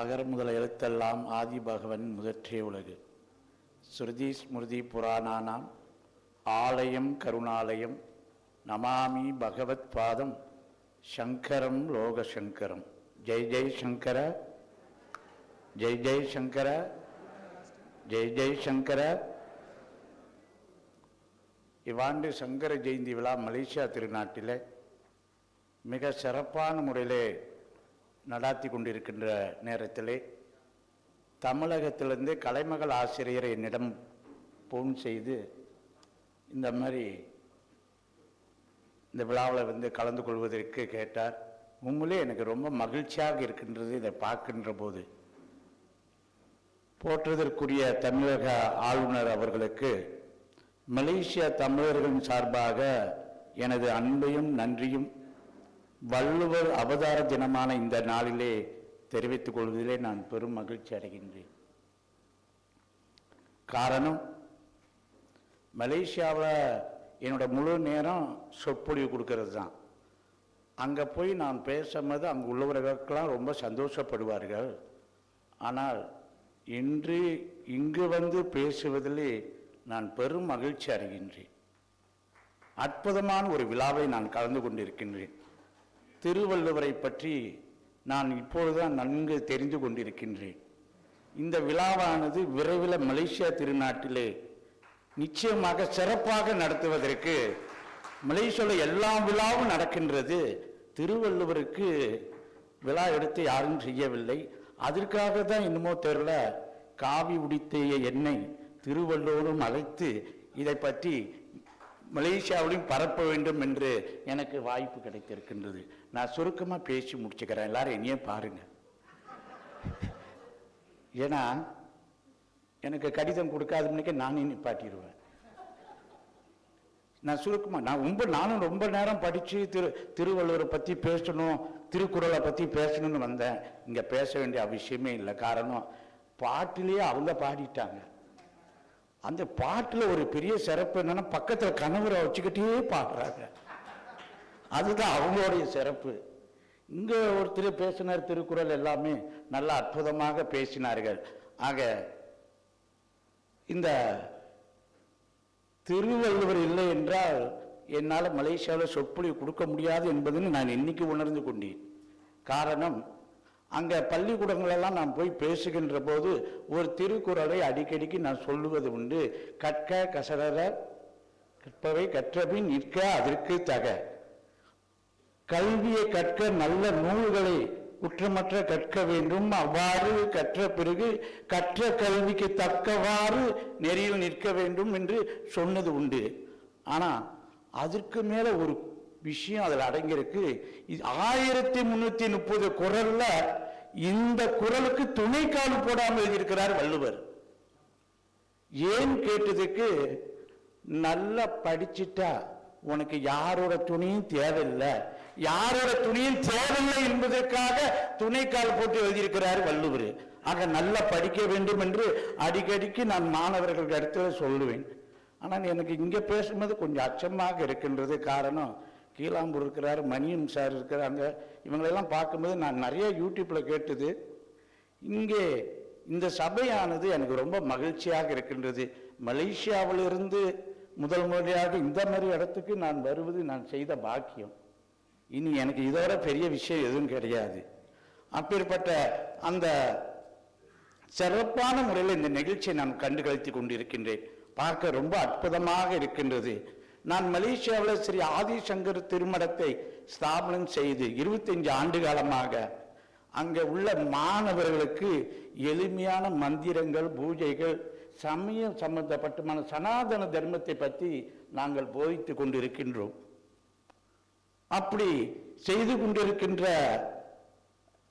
அகர் முதல எழுத்தெல்லாம் ஆதி பகவன் முதற்றே உலகு. ஸ்ருதி ஸ்மிருதி புராணானாம் ஆலயம் கருணாலயம் நமாமி பகவத் பாதம் சங்கரம் லோக சங்கரம் ஜெய் ஜெய் சங்கர ஜெய் ஜெய் சங்கர ஜெய் ஜெய் சங்கர. இவ்வாண்டு சங்கர ஜெயந்தி விழா மலேசியா திருநாட்டில் மிக சிறப்பான முறையிலே நடாத்தி கொண்டிருக்கின்ற நேரத்திலே தமிழகத்திலிருந்து கலைமகள் ஆசிரியரை என்னிடம் ஃபோன் செய்து இந்த மாதிரி இந்த விழாவில் வந்து கலந்து கொள்வதற்கு கேட்டார். உண்மையிலே எனக்கு ரொம்ப மகிழ்ச்சியாக இருக்கின்றது இதை பார்க்கின்ற போது. போற்றுவதற்குரிய தமிழக ஆளுநர் அவர்களுக்கு மலேசிய தமிழர்களின் சார்பாக எனது அன்பையும் நன்றியும் வள்ளுவர் அவதார தினமான இந்த நாளிலே தெரிவித்துக் கொள்வதிலே நான் பெரும் மகிழ்ச்சி அடைகின்றேன். காரணம் மலேசியாவில் என்னோட முழு நேரம் சொற்பொழிவு கொடுக்கறது தான். அங்கே போய் நான் பேசும்போது அங்கே உள்ளவர்களுக்கெல்லாம் ரொம்ப சந்தோஷப்படுவார்கள். ஆனால் இன்று இங்கு வந்து பேசுவதிலே நான் பெரும் மகிழ்ச்சி அடைகின்றேன். அற்புதமான ஒரு விழாவை நான் கலந்து கொண்டிருக்கின்றேன். திருவள்ளுவரை பற்றி நான் இப்பொழுதுதான் நன்கு தெரிந்து கொண்டிருக்கின்றேன். இந்த விழாவானது விரைவில் மலேசியா திருநாட்டிலே நிச்சயமாக சிறப்பாக நடத்துவதற்கு மலேசியாவில் எல்லா விழாவும் நடக்கின்றது. திருவள்ளுவருக்கு விழா எடுத்து யாரும் செய்யவில்லை. அதற்காக தான் என்னமோ தெரில காவி உடித்தைய என்னை திருவள்ளுவரும் அழைத்து இதை பற்றி மலேசியாவிலும் பரப்ப வேண்டும் என்று எனக்கு வாய்ப்பு கிடைத்திருக்கின்றது. நான் சுருக்கமாக பேசி முடிச்சுக்கிறேன். எல்லாரும் என்னையே பாருங்கள் ஏன்னா எனக்கு கடிதம் கொடுக்காதவனுக்கு நானே நிப்பாட்டிடுவேன். நான் சுருக்கமாக நான் ரொம்ப நானும் ரொம்ப நேரம் படித்து திரு திருவள்ளுவரை பற்றி பேசணும் திருக்குறளை பற்றி பேசணும்னு வந்தேன். இங்கே பேச வேண்டிய அவசியமே இல்லை. காரணம் பாட்டிலேயே அவங்க பாடிட்டாங்க. அந்த பாட்டில் ஒரு பெரிய சிறப்பு என்னன்னா பக்கத்தில் கணவரை வச்சுக்கிட்டே பாடுறாங்க. அதுதான் அவங்களுடைய சிறப்பு. இங்கே ஒருத்தர் பேசினார் திருக்குறள் எல்லாமே நல்லா அற்புதமாக பேசினார்கள். ஆக இந்த திருவள்ளுவர் இல்லை என்றால் என்னால் மலேசியாவில் சொற்பொழிவு கொடுக்க முடியாது என்பதுன்னு நான் இன்னைக்கு உணர்ந்து கொண்டேன். காரணம் அங்கே பள்ளிக்கூடங்களெல்லாம் நான் போய் பேசுகின்ற போது ஒரு திருக்குறளை அடிக்கடிக்கு நான் சொல்லுவது உண்டு. கற்க கசடர கற்பவை கற்றபின் நிற்க அதற்கு தக. கல்வியை கற்க நல்ல நூல்களை குற்றமற்ற கற்க வேண்டும். அவ்வாறு கற்ற பிறகு கற்ற கல்விக்கு தக்கவாறு நெறியில் நிற்க வேண்டும் என்று சொன்னது உண்டு. ஆனால் அதற்கு மேலே ஒரு விஷயம் அதில் அடங்கியிருக்கு. இது ஆயிரத்தி முன்னூத்தி முப்பது குரல்ல இந்த குரலுக்கு கால் போடாமல் எழுதியிருக்கிறார் வள்ளுவர். ஏன் கேட்டதுக்கு நல்லா படிச்சிட்டா உனக்கு யாரோட துணியும் தேவையில்லை. யாரோட துணியும் தேவையில்லை என்பதற்காக துணை கால் போட்டு எழுதியிருக்கிறார் வள்ளுவர். ஆக நல்லா படிக்க வேண்டும் என்று அடிக்கடிக்கு நான் மாணவர்களுக்கு இடத்துல சொல்லுவேன். ஆனால் எனக்கு இங்கே பேசும்போது கொஞ்சம் அச்சமாக இருக்கின்றது காரணம் கீழாம்பூர் இருக்கிறார் மணியம் சார் இருக்கிறாங்க. இவங்களெல்லாம் பார்க்கும்போது நான் நிறைய யூடியூப்பில் கேட்டது. இங்கே இந்த சபையானது எனக்கு ரொம்ப மகிழ்ச்சியாக இருக்கின்றது. மலேசியாவிலிருந்து முதல் முறையாக இந்த மாதிரி இடத்துக்கு நான் வருவது நான் செய்த பாக்கியம். இனி எனக்கு இதோட பெரிய விஷயம் எதுவும் கிடையாது. அப்பேற்பட்ட அந்த சிறப்பான முறையில் இந்த நிகழ்ச்சியை நான் கண்டு கழித்து கொண்டிருக்கின்றேன். பார்க்க ரொம்ப அற்புதமாக இருக்கின்றது. நான் மலேசியாவில் ஸ்ரீ ஆதிசங்கர் திருமணத்தை ஸ்தாபனம் செய்து இருபத்தஞ்சு ஆண்டு காலமாக அங்கே உள்ள மாணவர்களுக்கு எளிமையான மந்திரங்கள் பூஜைகள் சமயம் சம்பந்தப்பட்டமான சனாதன தர்மத்தை பற்றி நாங்கள் போதித்து கொண்டிருக்கின்றோம். அப்படி செய்து கொண்டிருக்கின்ற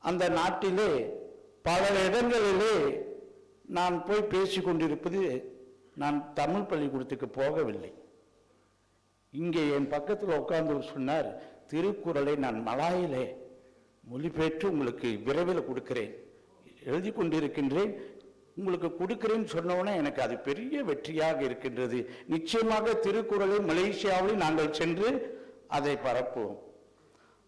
அந்த நாட்டிலே பல இடங்களிலே நான் போய் பேசி கொண்டிருப்பது நான் தமிழ் பள்ளிக்கூடத்துக்கு போகவில்லை. இங்கே என் பக்கத்தில் உட்கார்ந்து சொன்னார் திருக்குறளை நான் மலாயிலே மொழிபெயர்த்து உங்களுக்கு விரைவில் கொடுக்கிறேன். எழுதி கொண்டிருக்கின்றேன். உங்களுக்கு கொடுக்கிறேன்னு சொன்னவுடனே எனக்கு அது பெரிய வெற்றியாக இருக்கின்றது. நிச்சயமாக திருக்குறளை மலேசியாவில் நாங்கள் சென்று அதை பரப்புவோம்.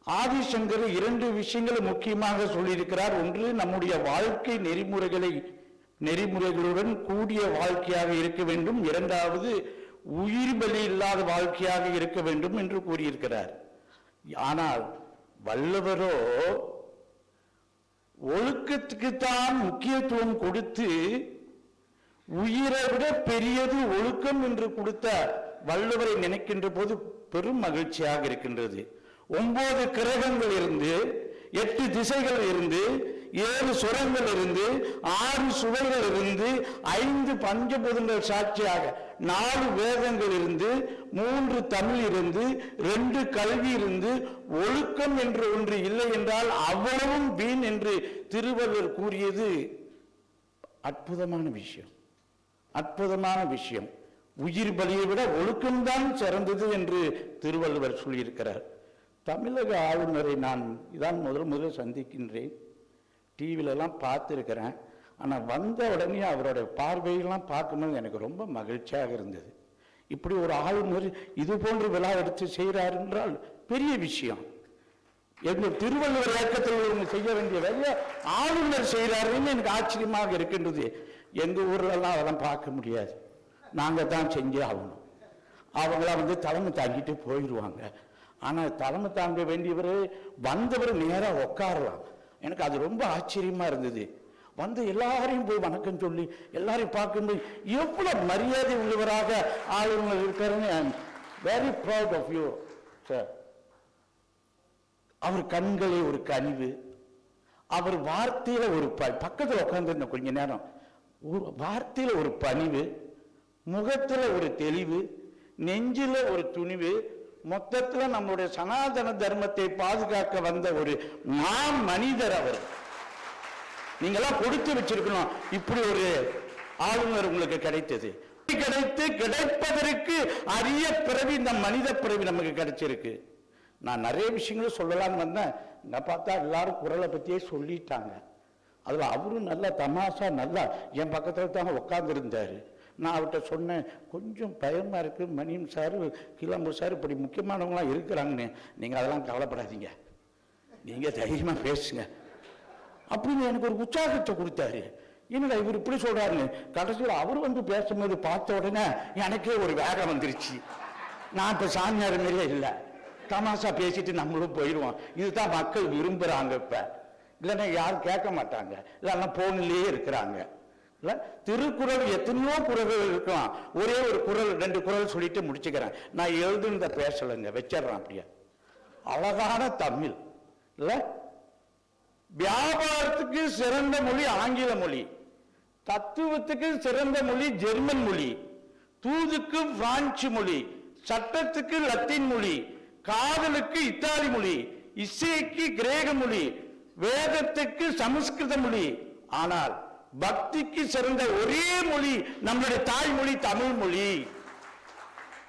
ஆதிசங்கர் இரண்டு விஷயங்களை முக்கியமாக சொல்லியிருக்கிறார். ஒன்று நம்முடைய வாழ்க்கை நெறிமுறைகளை நெறிமுறைகளுடன் கூடிய வாழ்க்கையாக இருக்க வேண்டும். இரண்டாவது உயிர் பலி இல்லாத வாழ்க்கையாக இருக்க வேண்டும் என்று கூறியிருக்கிறார். ஆனால் வல்லவரோ ஒழுக்கத்துக்குத்தான் முக்கியத்துவம் கொடுத்து உயிரை விட பெரியது ஒழுக்கம் என்று கொடுத்த வள்ளுவரை நினைக்கின்ற போது பெரும் மகிழ்ச்சியாக இருக்கின்றது. ஒன்பது கிரகங்கள் இருந்து எட்டு திசைகள் இருந்து ஏழு சுரங்கள் இருந்து ஆறு சுவைகள் இருந்து ஐந்து பஞ்சபூதங்கள் சாட்சியாக நாலு வேதங்கள் இருந்து மூன்று தமிழ் இருந்து ரெண்டு கல்வி இருந்து ஒழுக்கம் என்று ஒன்று இல்லை என்றால் அவ்வளவும் வீண் என்று திருவள்ளுவர் கூறியது. அற்புதமான விஷயம். அற்புதமான விஷயம். உயிர் பலியை விட ஒழுக்கம்தான் சிறந்தது என்று திருவள்ளுவர் சொல்லியிருக்கிறார். தமிழக ஆளுநரை நான் இதான் முதல் முதல் சந்திக்கின்றேன். டிவிலெல்லாம் பார்த்துருக்கிறேன். ஆனால் வந்த உடனே அவரோட பார்வையெல்லாம் பார்க்கும்போது எனக்கு ரொம்ப மகிழ்ச்சியாக இருந்தது. இப்படி ஒரு ஆளுநர் இது போன்ற விழா எடுத்து செய்கிறார் என்றால் பெரிய விஷயம். எங்கள் திருவள்ளுவர் இயக்கத்தில் செய்ய வேண்டிய வேலையை ஆளுநர் செய்கிறாருன்னு எனக்கு ஆச்சரியமாக இருக்கின்றது. எங்கள் ஊர்லெல்லாம் அதெல்லாம் பார்க்க முடியாது. நாங்கள் தான் செஞ்சே ஆகணும். அவங்களாம் வந்து தலைமை தாங்கிட்டு போயிடுவாங்க. ஆனால் தலைமை தாங்க வேண்டியவர் வந்தவர் நேராக உட்காரலாம். எனக்கு அது ரொம்ப ஆச்சரியமா இருந்தது. வந்து எல்லாரையும் போய் வணக்கம் சொல்லி எல்லாரையும் பார்க்கும்போது எவ்வளவு மரியாதை உள்ளவராக ஆளுநர் இருக்காருன்னு very proud of you sir அவர் கண்களே ஒரு கனிவு அவர் வார்த்தையில ஒரு ப பக்கத்தில் உட்கார்ந்திருந்த கொஞ்ச நேரம் ஒரு வார்த்தையில ஒரு பணிவு முகத்துல ஒரு தெளிவு நெஞ்சில ஒரு துணிவு மொத்தத்தில் நம்மளுடைய சனாதன தர்மத்தை பாதுகாக்க வந்த ஒரு மா மனிதர் அவர். நீங்களாம் கொடுத்து வச்சிருக்கணும். இப்படி ஒரு ஆளுநர் உங்களுக்கு கிடைத்தது. கிடைத்து கிடைப்பதற்கு அரிய பிறவி இந்த மனித பிறவி நமக்கு கிடைச்சிருக்கு. நான் நிறைய விஷயங்களும் சொல்லலாம்னு வந்தேன். இங்கே பார்த்தா எல்லாரும் குரலை பற்றியே சொல்லிட்டாங்க. அதில் அவரும் நல்லா தமாஷா நல்லா என் பக்கத்தில் தான் உட்கார்ந்து இருந்தாரு நான் அவர்கிட்ட சொன்னேன் கொஞ்சம் பயமாக இருக்குது மணியம் சார் கிளம்பு சார் இப்படி முக்கியமானவங்களாம் இருக்கிறாங்கன்னு. நீங்கள் அதெல்லாம் கவலைப்படாதீங்க. நீங்கள் தைரியமாக பேசுங்க. அப்படின்னு எனக்கு ஒரு உற்சாகத்தை கொடுத்தாரு. என்னடா இவர் இப்படி சொல்கிறாருன்னு கடைசியில் அவர் வந்து பேசும்போது பார்த்த உடனே எனக்கே ஒரு வேகம் வந்துருச்சு. நான் இப்போ சாமியார் மாதிரியே இல்லை. தமாஷா பேசிட்டு நம்மளும் போயிடுவோம் இதுதான் மக்கள் விரும்புகிறாங்க இப்போ. இல்லைன்னா யாரும் கேட்க மாட்டாங்க. இல்லைன்னா ஃபோன்லேயே இருக்கிறாங்க. இல்லை? திருக்குறள் எத்தனையோ குரல்கள் இருக்கலாம். ஒரே ஒரு குறள் ரெண்டு குறள் சொல்லிட்டு முடிச்சுக்கிறேன். நான் எழுதுனத பேசலைங்க வச்சிடுறேன் அப்படியே. அழகான தமிழ். இல்ல? வியாபாரத்துக்கு சிறந்த மொழி ஆங்கில மொழி. தத்துவத்துக்கு சிறந்த மொழி ஜெர்மன் மொழி. தூதுக்கு பிரான்சு மொழி. சட்டத்துக்கு லத்தீன் மொழி. காதலுக்கு இத்தாலி மொழி. இசைக்கு கிரேக மொழி. வேதத்துக்கு சமஸ்கிருத மொழி. ஆனால் பக்திக்கு சிறந்த ஒரே மொழி நம்மளுடைய தாய்மொழி தமிழ் மொழி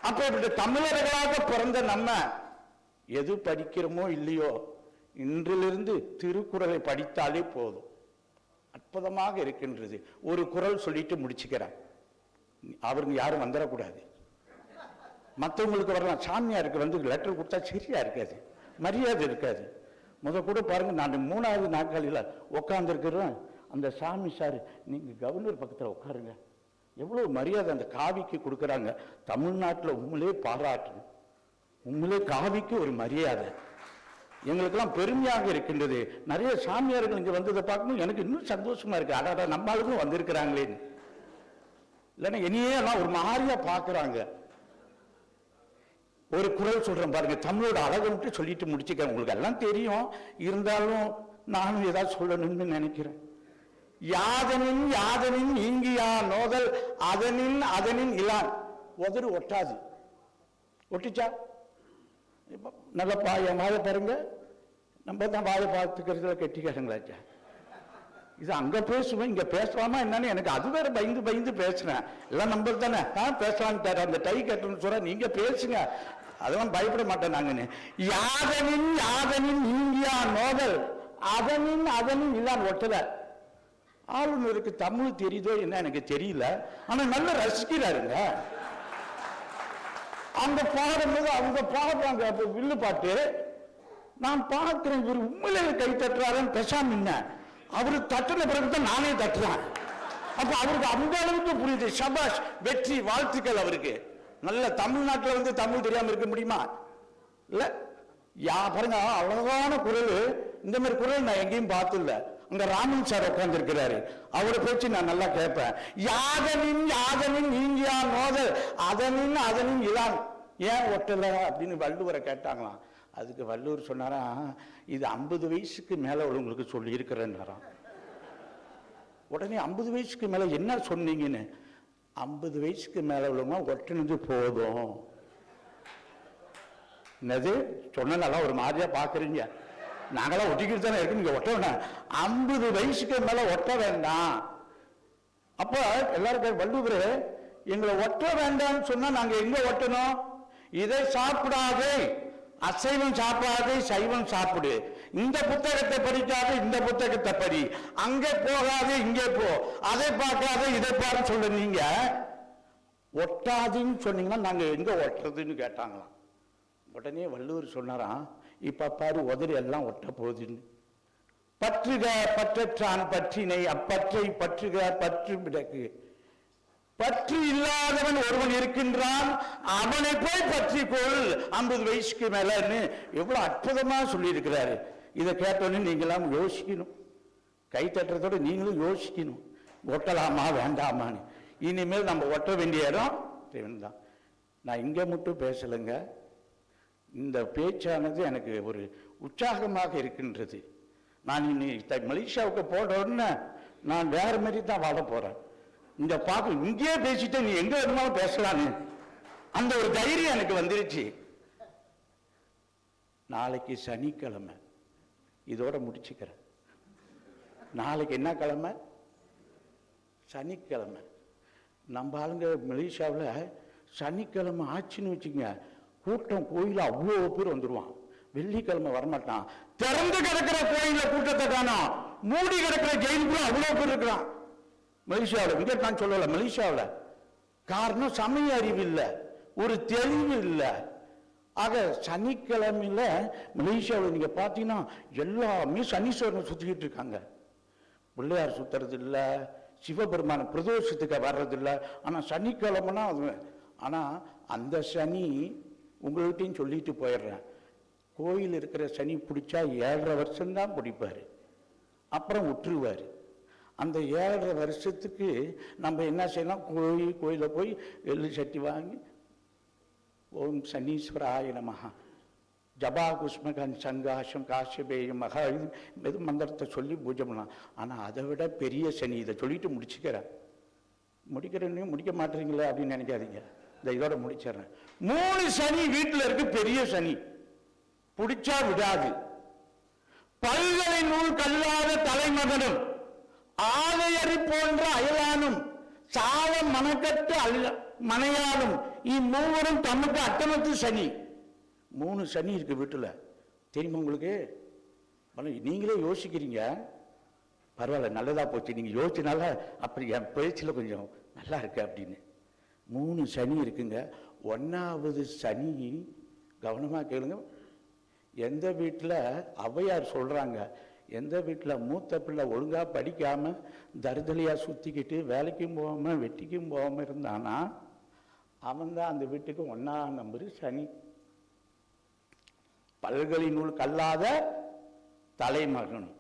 அப்ப இப்படி தமிழர்களாக பிறந்த நம்ம எது படிக்கிறோமோ இல்லையோ இன்றிலிருந்து திருக்குறளை படித்தாலே போதும். அற்புதமாக இருக்கின்றது. ஒரு குறள் சொல்லிட்டு முடிச்சுக்கிறேன். அவருங்க யாரும் வந்துடக்கூடாது மற்றவங்களுக்கு வரலாம். சாமியாருக்கு வந்து லெட்டர் கொடுத்தா சரியா இருக்காது. மரியாதை இருக்காது. முத கூட பாருங்க நான் மூணாவது நாட்களில் உட்காந்துருக்கிறேன் அந்த சாமி சார் நீங்கள் கவர்னர் பக்கத்தில் உட்காருங்க. எவ்வளோ மரியாதை அந்த காவிக்கு கொடுக்குறாங்க. தமிழ்நாட்டில் உண்மையிலே பாராட்டணும் உண்மையிலே காவிக்கு ஒரு மரியாதை. எங்களுக்கெல்லாம் பெருமையாக இருக்கின்றது. நிறைய சாமியார்கள் இங்கே வந்ததை பார்க்கணும் எனக்கு இன்னும் சந்தோஷமா இருக்கு. அடாடா நம்ம ஆளுங்களும் வந்திருக்கிறாங்களேன்னு இல்லைன்னா என்னையே எல்லாம் ஒரு மாதிரியா பார்க்குறாங்க. ஒரு குரல் சொல்கிறேன் பாருங்க. தமிழோட அழகை விட்டு சொல்லிட்டு முடிச்சுக்கிறேன். உங்களுக்கு எல்லாம் தெரியும். இருந்தாலும் நானும் ஏதாவது சொல்லணும்னு நினைக்கிறேன். யாதனின் யாதனின் இங்கியா நோதல் அதனின் அதனின் இலான். உதறு ஒட்டாது. ஒட்டிச்சா? இப்ப நல்ல பாய வாழை பாருங்க. நம்ம தான் வாழை பார்த்துக்கிறதுல கெட்டிக்காரங்களாச்சா இது அங்க பேசுவேன் இங்க பேசலாமா என்னன்னு எனக்கு அது வேற பயந்து பயந்து பேசுறேன். எல்லாம் நம்பர் தானே? நான் பேசலான்னு அந்த டை கட்டணும்னு சொல்ற நீங்க பேசுங்க. அதெல்லாம் பயப்பட மாட்டேன் நாங்கன்னு. யாதனின் யாதனின் இந்தியா நோதல் அதனின் அதனின் இல்லான் ஒட்டலை ஆளுநருக்கு தமிழ் தெரியுதோ என்ன எனக்கு தெரியல. ஆனா நல்லா ரசிக்கிறாருங்க. அந்த பாடும்போது அவங்க பாடுறாங்க. அப்ப வில்லு பாட்டு நான் பார்க்கிறேன் இவர் உண்மையிலே கை தட்டுறாருன்னு பேசாம என்ன அவரு தட்டுன பிறகுதான் நானே தட்டுறேன் அப்ப அவருக்கு அந்த அளவுக்கு புரியுது. சபாஷ் வெற்றி வாழ்த்துக்கள் அவருக்கு. நல்ல தமிழ்நாட்டில் வந்து தமிழ் தெரியாம இருக்க முடியுமா? இல்ல? யா பாருங்க அழகான குரல். இந்த மாதிரி குரல் நான் எங்கேயும் பார்த்ததில்ல. அங்க ராமன் சார் உட்கார்ந்துருக்கிறாரு. அவரை பேச்சு நான் நல்லா கேட்பேன். யாதனின் யாதனின் நீங்கியா நோதல் அதனின் அதனின் இதான் ஏன் ஒட்டல அப்படின்னு வள்ளுவரை கேட்டாங்களாம். அதுக்கு வள்ளுவர் சொன்னாரா இது ஐம்பது வயசுக்கு மேலே உள்ளவங்களுக்கு சொல்லி இருக்கிறேன்னாராம் உடனே ஐம்பது வயசுக்கு மேலே என்ன சொன்னீங்கன்னு? ஐம்பது வயசுக்கு மேலே உள்ளவங்க ஒட்டினது போதும். என்னது? சொன்னதெல்லாம் ஒரு மாதிரியா பார்க்குறீங்க நாங்களாம் ஒட்டிக்கிட்டு தானே இருக்கு நீங்க ஒட்ட வேண்டாம் ஐம்பது வயசுக்கு மேல ஒட்ட வேண்டாம். அப்ப எல்லாருக்கும் வள்ளுவர் எங்களை ஒட்ட வேண்டாம்னு சொன்னா நாங்க எங்க ஒட்டணும்? இதை சாப்பிடாதே. அசைவம் சாப்பிடாதே சைவம் சாப்பிடு. இந்த புத்தகத்தை படிக்காத இந்த புத்தகத்தை படி. அங்கே போகாதே இங்கே போ. அதை பார்க்காத இதை பாரு சொல்ல நீங்க. ஒட்டாதுன்னு சொன்னீங்கன்னா நாங்க எங்க ஒட்டுறதுன்னு கேட்டாங்களாம். உடனே வள்ளுவர் சொன்னாராம் இப்போ பாரு உதறி எல்லாம் ஒட்ட போகுதுன்னு. பற்றுக பற்றற்றான் பற்றினை அப்பற்றை பற்றுக பற்று பிறகு. பற்று இல்லாதவன் ஒருவன் இருக்கின்றான் அவனை போய் பற்றிக்கொள் ஐம்பது வயசுக்கு மேலன்னு எவ்வளோ அற்புதமாக சொல்லியிருக்கிறாரு. இதை கேட்டோன்னே நீங்களாம் யோசிக்கணும். கை தட்டுறதோட நீங்களும் யோசிக்கணும். ஒட்டலாமா வேண்டாமான்னு. இனிமேல் நம்ம ஒட்ட வேண்டிய இடம் தான் நான் இங்கே மட்டும் பேசலைங்க. இந்த பேச்சானது எனக்கு ஒரு உற்சாகமாக இருக்கின்றது. நான் இனி மலேசியாவுக்கு போன உடனே நான் வேற மாதிரி தான் வாழ போகிறேன் இந்த பாக்கு இங்கேயே பேசிட்டு நீ எங்கே வேணுமாலும் பேசலான்னு. அந்த ஒரு தைரியம் எனக்கு வந்துருச்சு. நாளைக்கு சனிக்கிழமை. இதோட முடிச்சுக்கிறேன். நாளைக்கு என்ன கிழமை? சனிக்கிழமை. நம்ம ஆளுங்க மலேசியாவில் சனிக்கிழமை ஆச்சுன்னு வச்சுங்க கூட்டம் கோயில அவ்வளோ பேர் வந்துடுவான் வெள்ளிக்கிழமை வரமாட்டான். திறந்து கிடக்கிற கோயில கூட்டத்தை காணோம் மூடி கிடக்கிற ஜெயிலுக்குள்ள அவ்வளோ பேர் இருக்கிறான். மலேசியாவில் இங்க நான் சொல்லல மலேசியாவில். காரணம் சமய அறிவு இல்லை ஒரு தெளிவு இல்லை. ஆக சனிக்கிழமையில மலேசியாவில் நீங்க பார்த்தீங்கன்னா எல்லாமே சனீஸ்வரனை சுத்திக்கிட்டு இருக்காங்க. பிள்ளையார் சுத்துறது இல்லை சிவபெருமான பிரதோஷத்துக்கு வர்றது ஆனால் ஆனா சனிக்கிழமைனா அது ஆனால் அந்த சனி உங்கள்கிட்டையும் சொல்லிட்டு போயிடுறேன். கோயில் இருக்கிற சனி பிடிச்சா ஏழரை வருஷம்தான் பிடிப்பார். அப்புறம் விட்டுருவாரு அந்த ஏழரை வருஷத்துக்கு நம்ம என்ன செய்யலாம்? கோயில் கோயிலில் போய் எள்ளு சட்டி வாங்கி ஓம் சனீஸ்வராய நமஹ. ஜபா குஷ்மகன் சங்காஷம் காசியபேயம் மகா இது இது மந்திரத்தை சொல்லி பூஜை பண்ணலாம். ஆனால் அதை விட பெரிய சனி இதை சொல்லிட்டு முடிச்சுக்கிறேன். முடிக்கிறேன்னு முடிக்க மாட்டீங்களே அப்படின்னு நினைக்காதீங்க. இந்த இதோட முடிச்சிடுறேன். மூணு சனி வீட்டில் இருக்கு பெரிய சனி. பிடிச்சா விடாது. பல்கலை நூல் கல்லாத தலைமகனும் ஆதையறி போன்ற அயலானும் சால மனக்கட்டு அல்ல மனையாலும் இம்மூவரும் தமக்கு அட்டமத்து சனி. மூணு சனி இருக்கு வீட்டில். தெரியுமா உங்களுக்கு? நீங்களே யோசிக்கிறீங்க. பரவாயில்ல நல்லதா போச்சு. நீங்க யோசிச்சனால அப்படி என் பேச்சில் கொஞ்சம் நல்லா இருக்கு அப்படின்னு. மூணு சனி இருக்குங்க. ஒன்றாவது சனி கவனமாக கேளுங்க. எந்த வீட்டில் ஔவையார் சொல்கிறாங்க எந்த வீட்டில் மூத்த பிள்ளை ஒழுங்காக படிக்காமல் தருதலியாக சுற்றிக்கிட்டு வேலைக்கும் போகாமல் வெட்டிக்கும் போகாமல் இருந்தானா அவன் தான் அந்த வீட்டுக்கு ஒன்றா நம்பரு சனி. பல்கலை நூல் கல்லாத தலைமகனும்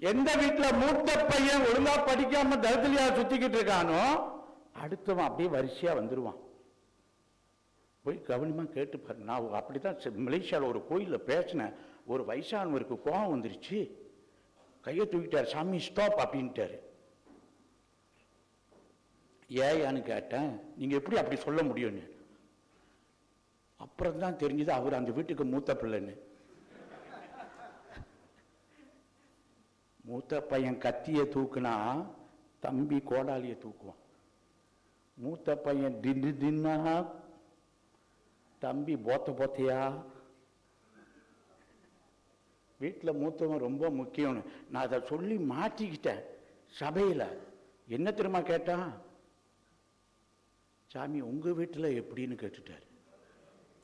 எந்த வீட்டில் மூத்த பையன் ஒழுங்கா படிக்காம தரித்திரியா சுத்திக்கிட்டு இருக்கானோ அடுத்தவன் அப்படியே வரிசையா வந்துருவான். போய் கவனமா கேட்டு பாருங்க. நான் அப்படிதான் செ- மலேசியாவில் ஒரு கோயிலில் பேசினேன். ஒரு வயசானவருக்கு கோபம் வந்துருச்சு. கையை தூக்கிட்டார். சாமி ஸ்டாப் அப்படின்ட்டாரு. ஏயான்னு கேட்டேன். நீங்க எப்படி அப்படி சொல்ல முடியும்னு? அப்புறம் தான் தெரிஞ்சது. அவர் அந்த வீட்டுக்கு மூத்த பிள்ளைன்னு. மூத்த பையன் கத்தியை தூக்குனா தம்பி கோடாலியை தூக்குவான். மூத்த பையன் தின்னு தின்னா தம்பி போத்த போத்தையா? வீட்டில் மூத்தவன் ரொம்ப முக்கியம்னு. நான் அதை சொல்லி மாற்றிக்கிட்டேன் சபையில். என்ன தெரியுமா கேட்டான்? சாமி உங்கள் வீட்டில் எப்படின்னு கேட்டுட்டார்.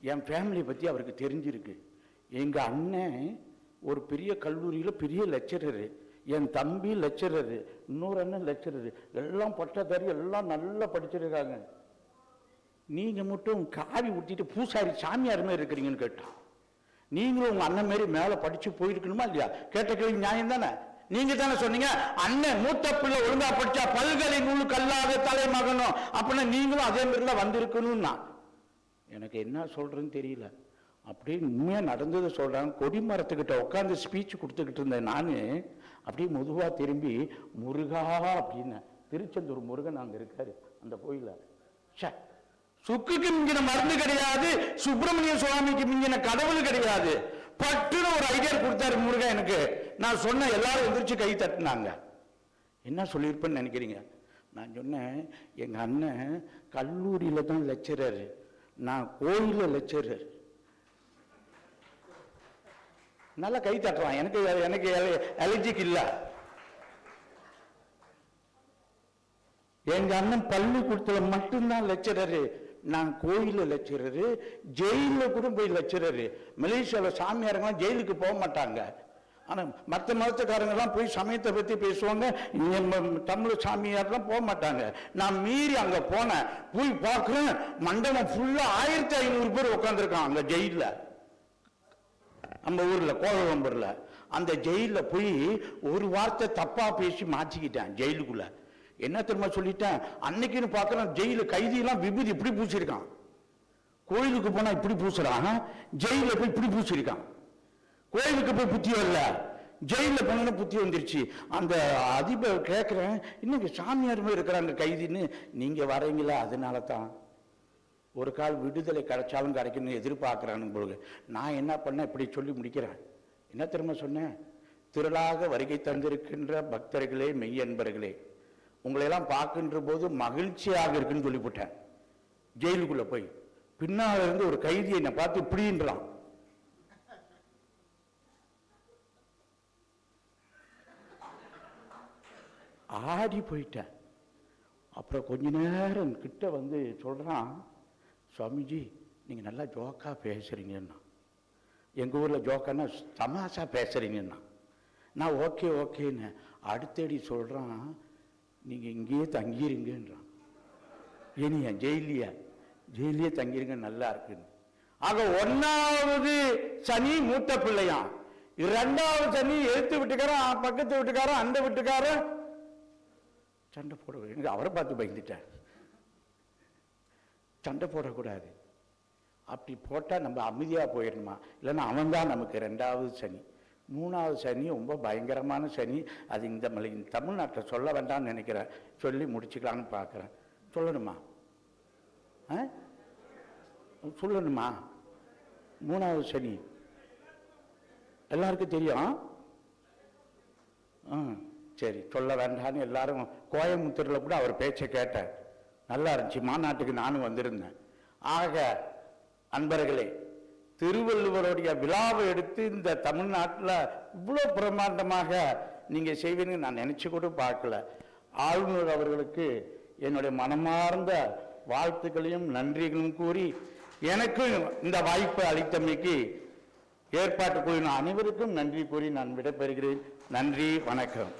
என் ஃபேமிலியை பற்றி அவருக்கு தெரிஞ்சிருக்கு. எங்கள் அண்ணன் ஒரு பெரிய கல்லூரியில் பெரிய லெக்சரரு என் தம்பி லெக்சரரு இன்னொரு அண்ணன் லெக்சரரு எல்லாம் பட்டதாரி எல்லாம் நல்லா படிச்சிருக்காங்க. நீங்கள் மட்டும் காவி ஊற்றிட்டு பூசாரி சாமியார் மாதிரி இருக்கிறீங்கன்னு கேட்டான். நீங்களும் உங்கள் அண்ணன் மாரி மேலே படித்து போயிருக்கணுமா இல்லையா? கேட்ட கேள்வி நியாயம் தானே? நீங்க தானே சொன்னீங்க அண்ணன் மூத்த பிள்ளை ஒழுங்கா படிச்சா பல்கலை நூல் கல்லாத தலைமகனும் அப்படின்னா நீங்களும் அதே மாதிரிலாம் வந்திருக்கணும்னா. எனக்கு என்ன சொல்கிறேன்னு தெரியல. அப்படியே உண்மையாக நடந்ததை சொல்கிறாங்க கொடி மரத்துக்கிட்ட உட்காந்து ஸ்பீச் கொடுத்துக்கிட்டு இருந்தேன் நான். அப்படியே மெதுவாக திரும்பி முருகா அப்படின்னு. திருச்செந்தூர் முருகன் அங்கே இருக்காரு அந்த கோயிலில். ச்சே சுக்குக்கு மிஞ்சின மருந்து கிடையாது சுப்பிரமணிய சுவாமிக்கு மிஞ்சின கடவுள் கிடையாது. பட்டுன்னு ஒரு ஐடியா கொடுத்தாரு முருகன் எனக்கு. நான் சொன்ன எல்லாரும் எந்திரிச்சு கை தட்டினாங்க. என்ன சொல்லியிருப்பேன்னு நினைக்கிறீங்க? நான் சொன்னேன் எங்கள் அண்ணன் கல்லூரியில் தான் லெக்சரர் நான் கோயிலில் லெக்சரர் நல்லா கை தட்டுறான். எனக்கு எனக்கு அலர்ஜிக் இல்லை. எங்க அண்ணன் பள்ளிக்கூடத்தில் மட்டும்தான் லெக்சரரு நான் கோயில லெக்சரரு ஜெயில கூட போய் லெக்சரரு மலேசியாவில் சாமியாரங்களாம் ஜெயிலுக்கு போக மாட்டாங்க. ஆனால் மற்ற மதத்துக்காரங்கெல்லாம் போய் சமயத்தை பற்றி பேசுவாங்க. தமிழ் சாமியார்லாம் போக மாட்டாங்க. நான் மீறி அங்கே போனேன். போய் பார்க்குறேன். மண்டபம் ஃபுல்லாக ஆயிரத்தி ஐநூறு பேர் உட்காந்துருக்கான் அங்கே ஜெயிலில். நம்ம ஊரில் கோலம்பூர்ல அந்த ஜெயிலில் போய் ஒரு வார்த்தை தப்பாக பேசி மாற்றிக்கிட்டேன் ஜெயிலுக்குள்ள. என்ன தெரியுமா சொல்லிட்டேன்? அன்னைக்குன்னு பார்க்குறோம் ஜெயில கைதியெல்லாம் விபூதி இப்படி பூசிருக்கான் கோயிலுக்கு போனால் இப்படி பூசுறான் ஜெயிலில் போய் இப்படி பூசியிருக்கான். கோயிலுக்கு போய் புத்தி வரல. ஜெயிலில் போன புத்தி வந்துருச்சு. அந்த அதிபர் கேட்குறேன் இன்னைக்கு சாமியார் மாதிரி இருக்கிறாங்க கைதின்னு? நீங்கள் வரீங்களா? அதனால தான் ஒரு கால் விடுதலை கிடைச்சாலும் கிடைக்கணும்னு எதிர்பார்க்குறானுங்க பொழுது நான் என்ன பண்ணேன்? இப்படி சொல்லி முடிக்கிறேன் என்ன திரும்ப சொன்னேன்? திரளாக வருகை தந்திருக்கின்ற பக்தர்களே மெய்யன்பர்களே உங்களையெல்லாம் பார்க்கின்ற போது மகிழ்ச்சியாக இருக்குன்னு சொல்லிவிட்டேன். ஜெயிலுக்குள்ளே போய் பின்னால் இருந்து ஒரு கைதியை என்னை பார்த்து இப்படின்றான். ஆடி போயிட்டேன். அப்புறம் கொஞ்ச நேரம் கிட்ட வந்து சொல்கிறான் சுவாமிஜி நீங்கள் நல்லா ஜோக்கா பேசுகிறீங்கண்ணா எங்கள் ஊரில் ஜோக்கான்னா தமாஷா பேசுகிறீங்கண்ணா நான் ஓகே ஓகேன்னு அடுத்தடி சொல்கிறான் நீங்கள் இங்கேயே தங்கிருங்கன்றான் ஏனியா ஜெயிலியா? ஜெயிலியே தங்கிருங்க நல்லா இருக்குன்னு. ஆக ஒன்றாவது சனி மூத்த பிள்ளையாம் இரண்டாவது சனி எழுத்து வீட்டுக்காரன் பக்கத்து வீட்டுக்காரன் அந்த வீட்டுக்காரன். சண்டை போடுவேன் எனக்கு அவரை பார்த்து பயந்துட்டேன். சண்டை போடக்கூடாது. அப்படி போட்டால் நம்ம அமைதியாக போயிடணுமா? இல்லைன்னா அவன் தான் நமக்கு ரெண்டாவது சனி. மூணாவது சனி ரொம்ப பயங்கரமான சனி. அது இந்த மலை தமிழ்நாட்டில் சொல்ல வேண்டாம்னு நினைக்கிறேன் சொல்லி முடிச்சுக்கலான்னு பார்க்குறேன் சொல்லணுமா? ஆ? சொல்லணுமா? மூணாவது சனி. எல்லாருக்கும் தெரியும்? ஆ. சரி சொல்ல வேண்டான்னு எல்லாரும் கோயம்புத்தூரில் கூட அவர் பேச்சை கேட்டேன் நல்லா இருந்துச்சு. மாநாட்டுக்கு நானும் வந்திருந்தேன். ஆக அன்பர்களே திருவள்ளுவருடைய விழாவை எடுத்து இந்த தமிழ்நாட்டில் இவ்வளோ பிரம்மாண்டமாக நீங்கள் செய்வீங்கன்னு நான் நினச்சி கூட பார்க்கல. ஆளுநர் அவர்களுக்கு என்னுடைய மனமார்ந்த வாழ்த்துக்களையும் நன்றிகளும் கூறி எனக்கும் இந்த வாய்ப்பை அளித்தமைக்கு ஏற்பாட்டு குழுவின் அனைவருக்கும் நன்றி கூறி நான் விடைபெறுகிறேன். நன்றி வணக்கம்.